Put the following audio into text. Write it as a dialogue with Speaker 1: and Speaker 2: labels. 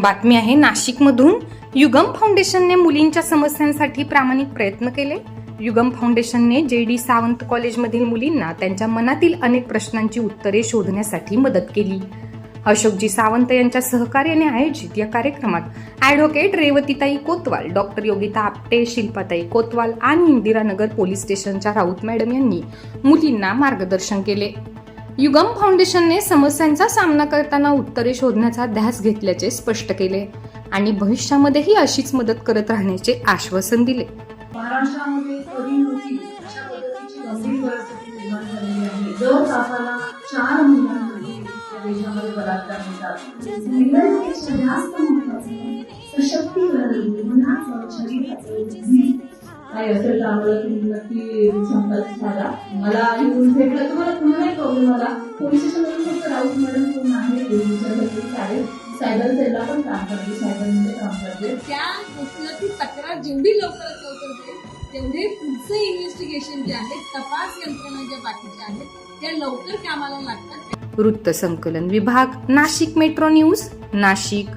Speaker 1: बातमी आहे नाशिकमधून युगम फाउंडेशनने मुलींच्या समस्यांसाठी प्रामाणिक प्रयत्न केले. युगम फाउंडेशनने जे डी सावंत कॉलेजमधील मुलींना त्यांच्या मनातील अनेक प्रश्नांची उत्तरे शोधण्यासाठी मदत केली. अशोकजी सावंत यांच्या सहकार्याने आयोजित या कार्यक्रमात ॲडव्होकेट रेवतीताई कोतवाल डॉक्टर योगिता आपटे शिल्पाताई कोतवाल आणि इंदिरानगर पोलीस स्टेशनच्या राऊत मॅडम यांनी मुलींना मार्गदर्शन केले. युगम फाउंडेशनने समस्यांचा सामना करताना उत्तरे शोधण्याचा ध्यास घेतल्याचे स्पष्ट केले आणि भविष्यामध्येही अशीच मदत करत राहण्याचे आश्वासन दिले.
Speaker 2: महाराष्ट्रामध्ये अशा पद्धतीची गंभीर परिस्थिती निर्माण झालेली आहे. दर तासाला चार देशामध्ये बलात्कार होतात. महिलांपेक्षा जास्त महत्वाचं सशक्तीकरण मनाचं शरीराचं काय असेल तर आम्हाला तुम्ही नक्की संपर्क साधा मला येऊन भेटलं तुम्हाला पुन्हा नाही प्रॉब्लेम आला. पोलीस स्टेशनमध्ये फक्त राऊत मॅडम कोण आहे विचारलं चालेल सायबर सेलला पण काम करते सायबरमध्ये काम करते.
Speaker 3: त्या गोष्टीला ती तक्रार जेवढी लवकरात लवकर होईल तेवढे पुढचे इन्व्हेस्टिगेशन जे आहेत तपास यंत्रणा ज्या बाकीच्या आहेत त्या लवकर कामाला लागतात.
Speaker 1: वृत्तसंकलन विभाग नाशिक मेट्रो न्यूज नाशिक.